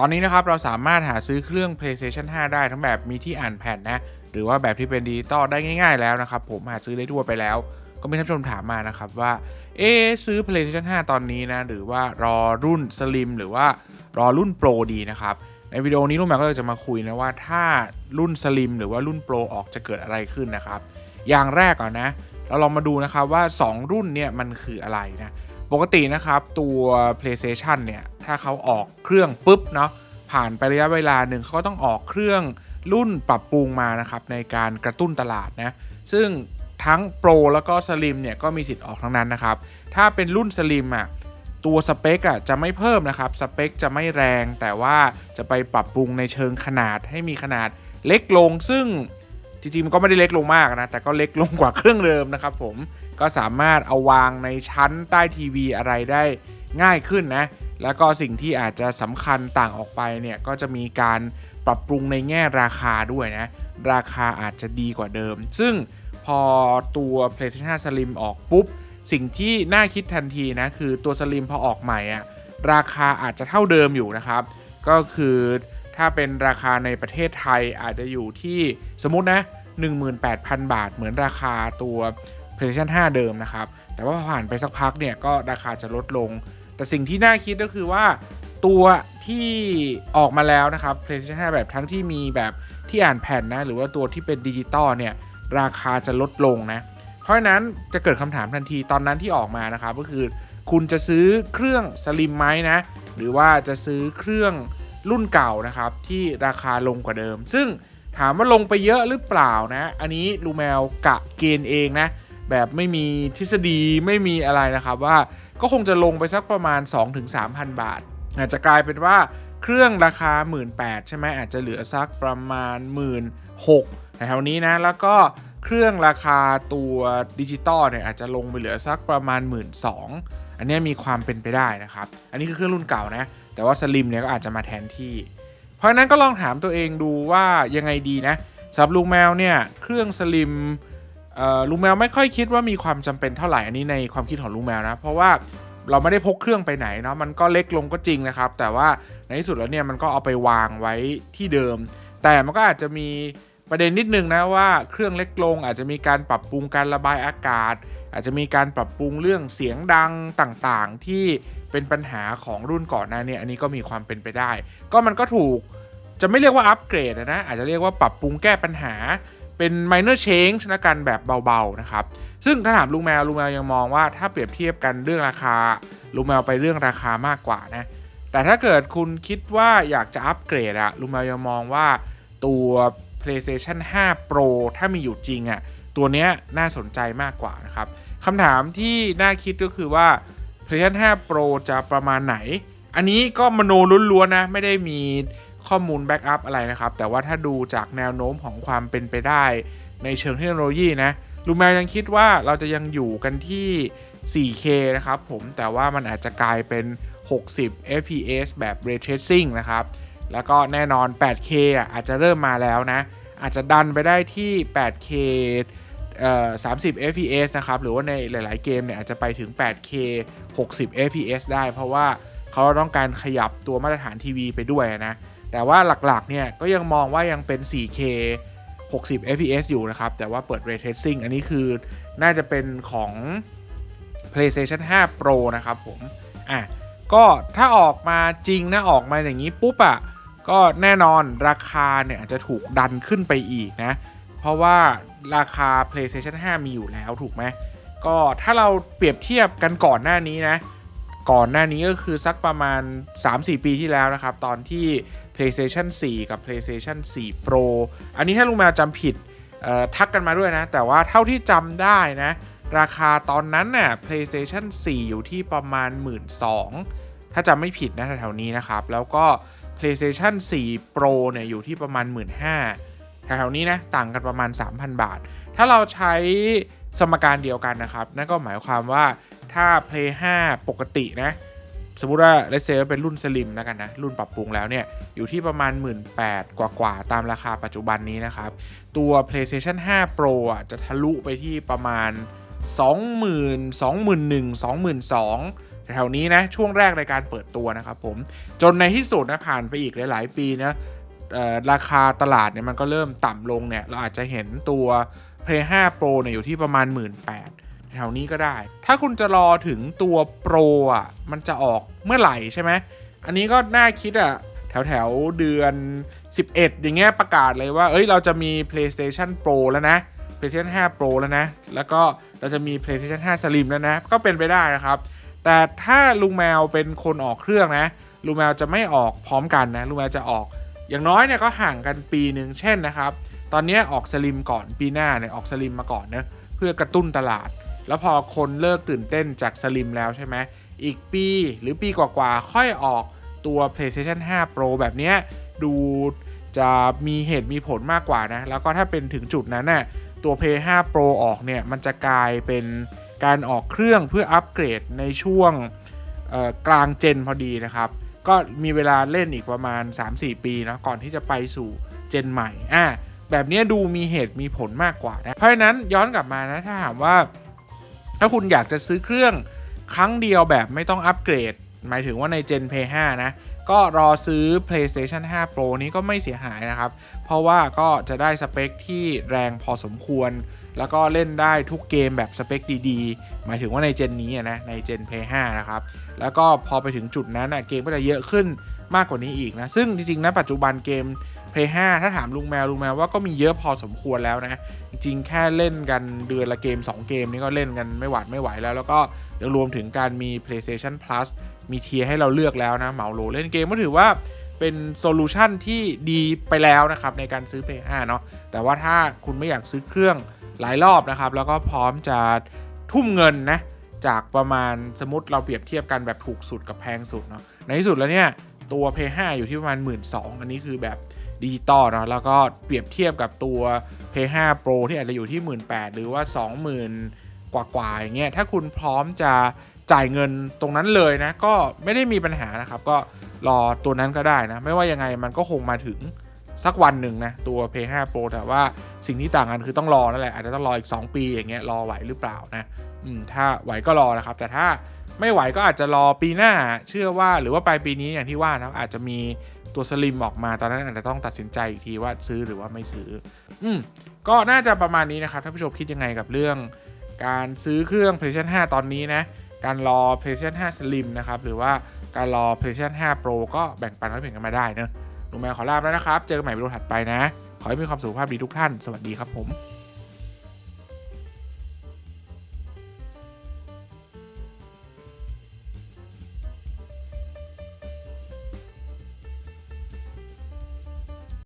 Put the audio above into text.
ตอนนี้นะครับเราสามารถหาซื้อเครื่อง PlayStation 5 ได้ทั้งแบบมีที่อ่านแผ่นนะหรือว่าแบบที่เป็นดิจิตอลได้ง่าย ๆแล้วนะครับผมหาซื้อได้ทั่วไปแล้ว ก็มีท่านผู้ชมถามมานะครับว่าเอ๊ซื้อ PlayStation 5 ตอนนี้นะหรือว่ารอรุ่น Slim หรือว่ารอรุ่น Pro ดีนะครับในวิดีโอนี้ลุงแมวก็จะมาคุยนะว่าถ้ารุ่น Slim หรือว่ารุ่น Pro ออกจะเกิดอะไรขึ้นนะครับอย่างแรกก่อนนะเราลองมาดูนะครับว่า 2 รุ่นเนี่ยมันคืออะไรนะ ปกตินะครับตัว PlayStation เนี่ย ถ้าเขาออกเครื่องปุ๊บเนาะผ่านไประยะเวลาหนึ่งเขาก็ต้องออกเครื่องรุ่นปรับปรุงมานะครับในการกระตุ้นตลาดนะซึ่งทั้ง Pro แล้วก็ Slim เนี่ยก็มีสิทธิ์ออกทั้งนั้นนะครับ ถ้าเป็นรุ่น Slim อะตัวสเปคอะจะไม่เพิ่มนะครับสเปคจะไม่แรง แต่ว่าจะไปปรับปรุงในเชิงขนาดให้มีขนาดเล็กลง ซึ่งจริงๆมันก็ไม่ได้เล็กลงมากนะแต่ก็เล็กลงกว่าเครื่องเดิมนะครับผม ก็สามารถเอาวางในชั้นใต้ทีวีอะไรได้ง่ายขึ้นนะ แล้วก็สิ่งที่อาจจะสำคัญต่างออกไปเนี่ยก็จะมีการปรับปรุงในแง่ราคาด้วยนะ ราคาอาจจะดีกว่าเดิม ซึ่งพอตัว PlayStation 5 Slim ออกปุ๊บ สิ่งที่น่าคิดทันทีนะ คือตัว Slim พอออกใหม่อะราคาอาจจะเท่าเดิมอยู่นะครับ ก็คือถ้าเป็นราคาในประเทศไทยอาจจะอยู่ที่สมมตินะ 18,000 บาท เหมือนราคาตัว PlayStation 5 เดิมนะครับ แต่ว่าผ่านไปสักพักเนี่ยก็ราคาจะลดลง แต่สิ่งที่น่าคิดก็คือว่าตัวที่ออกมาแล้วนะครับ PlayStation 5 แบบทั้งที่มีแบบที่อ่านแผ่นนะ หรือว่าตัวที่เป็นดิจิตอลเนี่ยราคาจะลดลงนะ เพราะฉะนั้นจะเกิดคำถามทันทีตอนนั้นที่ออกมานะครับ ก็คือคุณจะซื้อเครื่องสลิมไหมนะ หรือว่าจะซื้อเครื่องรุ่นเก่านะครับ ที่ราคาลงกว่าเดิม ซึ่งถามว่าลงไปเยอะหรือเปล่านะ อันนี้ลูแมวกะเกณฑ์เองนะ แบบไม่มีทฤษฎีไม่มีอะไรนะครับว่าก็คงจะลงไปสักประมาณ 2-3,000 บาท อาจจะกลายเป็นว่าเครื่องราคา 18,000ใช่ไหมอาจจะเหลือสักประมาณ 16,000แถวนี้นะแล้วก็เครื่องราคาตัวดิจิตอลเนี่ยอาจจะลงไปเหลือสักประมาณ 12,000อันนี้มีความเป็นไปได้นะครับ อันนี้คือเครื่องรุ่นเก่านะ แต่ว่าสลิมเนี่ยก็อาจจะมาแทนที่ เพราะฉะนั้นก็ลองถามตัวเองดูว่ายังไงดีนะสำหรับลุงแมวเนี่ยเครื่องสลิม ลุงแมวไม่ค่อยคิดว่ามีความจำเป็นเท่าไหร่อันนี้ในความคิดของลุงแมวนะ เพราะว่าเราไม่ได้พกเครื่องไปไหนเนาะมันก็เล็กลงก็จริงนะครับ แต่ว่าในที่สุดแล้วเนี่ยมันก็เอาไปวางไว้ที่เดิม แต่มันก็อาจจะมีประเด็นนิดนึงนะว่าเครื่องเล็กลง อาจจะมีการปรับปรุงการระบายอากาศ อาจจะมีการปรับปรุงเรื่องเสียงดังต่างๆ ที่เป็นปัญหาของรุ่นก่อนหน้านี้อันนี้ก็มีความเป็นไปได้ ก็มันก็ถูกจะไม่เรียกว่าอัปเกรดนะอาจจะเรียกว่าปรับปรุงแก้ปัญหา เป็น minor change นะกันแบบเบาๆนะครับ ซึ่งถ้าถามลุงแมวลุงแมวยังมองว่าถ้าเปรียบเทียบกันเรื่องราคา ลุงแมวไปเรื่องราคามากกว่านะ แต่ถ้าเกิดคุณคิดว่าอยากจะอัปเกรดอะลุงแมวยังมองว่าตัว PlayStation 5 Pro ถ้ามีอยู่จริงอะตัวเนี้ยน่าสนใจมากกว่านะครับคำถามที่น่าคิดก็คือว่า PlayStation 5 Pro จะประมาณไหน อันนี้ก็มโนล้วนๆนะไม่ได้มี ข้อมูลแบ็กอัพอะไรนะครับ แต่ว่าถ้าดูจากแนวโน้มของความเป็นไปได้ ในเชิงเทคโนโลยีนะลูแมวยังคิดว่าเราจะยังอยู่กันที่ 4K นะครับผมแต่ว่ามันอาจจะกลายเป็น 60 fps แบบ ray tracing นะครับ แล้วก็แน่นอน 8K อะอาจจะเริ่มมาแล้วนะ อาจจะดันไปได้ที่ 8K 30 fps นะครับ หรือว่าในหลาย ๆ เกมเนี่ยอาจจะไปถึง 8K 60 fps ได้ เพราะว่าเขาต้องการขยับตัวมาตรฐานทีวีไปด้วยนะ แต่ว่าหลักๆเนี่ยก็ยังมองว่ายังเป็น 4K 60 fps อยู่นะครับ แต่ว่าเปิด ray tracing อันนี้คือน่าจะเป็นของ PlayStation 5 Pro นะครับผม อะ ก็ถ้าออกมาจริงนะ ออกมาอย่างนี้ปุ๊บอะ่ะ ก็แน่นอนราคาเนี่ยอาจจะถูกดันขึ้นไปอีกนะ เพราะว่าราคา PlayStation 5 มีอยู่แล้วถูกไหม ก็ถ้าเราเปรียบเทียบกันก่อนหน้านี้นะ ก่อนหน้านี้ก็คือสักประมาณ 3-4 ปีที่แล้วนะครับ ตอนที่ PlayStation 4 กับ PlayStation 4 Pro อันนี้ถ้าลุงแมวจำผิดทักกันมาด้วยนะ แต่ว่าเท่าที่จำได้นะ ราคาตอนนั้นน่ะ PlayStation 4 อยู่ที่ประมาณ 1 2 0 0 0ถ้าจำไม่ผิดนะแถวๆนี้นะครับ แล้วก็ PlayStation 4 Pro เนี่ยอยู่ที่ประมาณ 1 5 0 0 0แถวๆนี้นะ ต่างกันประมาณ 3,000 บาท ถ้าเราใช้สมการเดียวกันนะครับ นั่นก็หมายความว่า ถ้า Play 5 ปกตินะ สมมุติว่าเลเซเป็นรุ่นสลิมแล้วกันนะ รุ่นปรับปรุงแล้วเนี่ย อยู่ที่ประมาณ 18,000 กว่ากว่าตามราคาปัจจุบันนี้นะครับ ตัว PlayStation 5 Pro อะจะทะลุไปที่ประมาณ 20,000 21,000 22,000แถวนี้นะช่วงแรกในการเปิดตัวนะครับผมจนในที่สุดนะผ่านไปอีกหลาย ๆ ปีนะราคาตลาดเนี่ยมันก็เริ่มต่ำลงเนี่ยเราอาจจะเห็นตัว Play 5 Pro เนี่ยอยู่ที่ประมาณ 1 8 0 0 0 แถวนี้ก็ได้ ถ้าคุณจะรอถึงตัว Pro อะมันจะออกเมื่อไหร่ใช่ไหมอันนี้ก็น่าคิดอะแถวแถวๆเดือน 11 อย่างเงี้ยประกาศเลยว่า เอ้ยเราจะมี PlayStation Pro แล้วนะ PlayStation 5 Pro แล้วนะ แล้วก็เราจะมี PlayStation 5 Slim แล้วนะ ก็เป็นไปได้นะครับ แต่ถ้าลุงแมวเป็นคนออกเครื่องนะ ลุงแมวจะไม่ออกพร้อมกันนะ ลุงแมวจะออก อย่างน้อยเนี่ยก็ห่างกันปีหนึ่งเช่นนะครับ ตอนนี้ออกสลิมก่อนปีหน้าเนี่ยออกสลิมมาก่อนเนะเพื่อกระตุ้นตลาด แล้วพอคนเลิกตื่นเต้นจากสลิมแล้วใช่ไหมอีกปีหรือปีกว่าๆ ค่อยออกตัว PlayStation 5 Pro แบบนี้ดูจะมีเหตุมีผลมากกว่านะ แล้วก็ถ้าเป็นถึงจุดนั้นน่ะตัว Play 5 Pro ออกเนี่ย มันจะกลายเป็นการออกเครื่องเพื่ออัปเกรดในช่วงกลางเจนพอดีนะครับ ก็มีเวลาเล่นอีกประมาณ 3-4 ปีนะก่อนที่จะไปสู่เจนใหม่อะแบบนี้ดูมีเหตุมีผลมากกว่านะ เพราะฉะนั้นย้อนกลับมานะ ถ้าถามว่า ถ้าคุณอยากจะซื้อเครื่องครั้งเดียวแบบไม่ต้องอัปเกรด หมายถึงว่าใน Gen Play 5 นะ ก็รอซื้อ PlayStation 5 Pro นี้ก็ไม่เสียหายนะครับ เพราะว่าก็จะได้สเปคที่แรงพอสมควร แล้วก็เล่นได้ทุกเกมแบบสเปคดีๆ หมายถึงว่าในเจนนี้นะใน Gen Play 5 นะครับ แล้วก็พอไปถึงจุดนั้นอะเกมก็จะเยอะขึ้นมากกว่านี้อีกนะ ซึ่งจริงๆนะปัจจุบันเกม Play 5 ถ้าถามลุงแมวลุงแมวว่าก็มีเยอะพอสมควรแล้วนะ จริงแค่เล่นกันเดือนละเกม 2 เกมนี่ก็เล่นกันไม่หวาดไม่ไหวแล้ว แล้วก็ยังรวมถึงการมี PlayStation Plus มีเทียให้เราเลือกแล้วนะเหมาโลเล่นเกมก็ถือว่าเป็นโซลูชันที่ดีไปแล้วนะครับในการซื้อ Play 5 เนาะแต่ว่าถ้าคุณไม่อยากซื้อเครื่องหลายรอบนะครับ แล้วก็พร้อมจะทุ่มเงินนะจากประมาณสมมติเราเปรียบเทียบกันแบบถูกสุดกับแพงสุดเนาะในที่สุดแล้วเนี่ยตัว Play 5 อยู่ที่ประมาณ 1 2ื่นอันนี้คือแบบ ดิจิตอลเนาะแล้วก็เปรียบเทียบกับตัว Play 5 Pro ที่อาจจะอยู่ที่ 1 8ื่นหรือว่า 20,000 กว่าๆอย่างเงี้ยถ้าคุณพร้อมจะจ่ายเงินตรงนั้นเลยนะ ก็ไม่ได้มีปัญหานะครับ ก็รอตัวนั้นก็ได้นะ ไม่ว่ายังไงมันก็คงมาถึงสักวันหนึ่งนะ ตัว Play 5 Pro แต่ว่าสิ่งที่ต่างกันคือต้องรอนั่นแหละ อาจจะต้องรออีก 2 ปีอย่างเงี้ยรอไหวหรือเปล่านะอืมถ้าไหวก็รอนะครับ แต่ถ้าไม่ไหวก็อาจจะรอปีหน้าเชื่อว่าหรือว่าปลายปีนี้อย่างที่ว่านะอาจจะมี ตัวสลิมออกมาตอนนั้นอาจจะต้องตัดสินใจอีกทีว่าซื้อหรือว่าไม่ซื้อ อืมก็น่าจะประมาณนี้นะครับท่านผู้ชมคิดยังไงกับเรื่อง การซื้อเครื่อง PlayStation 5 ตอนนี้นะ การรอ PlayStation 5 Slim นะครับ หรือว่าการรอ PlayStation 5 Pro ก็แบ่งปันความเห็นกันมาได้เนอะลุงแมวขอลาไปแล้วนะครับ เจอกันใหม่วิดีโอถัดไปนะ ขอให้มีความสุขภาพดีทุกท่าน สวัสดีครับผม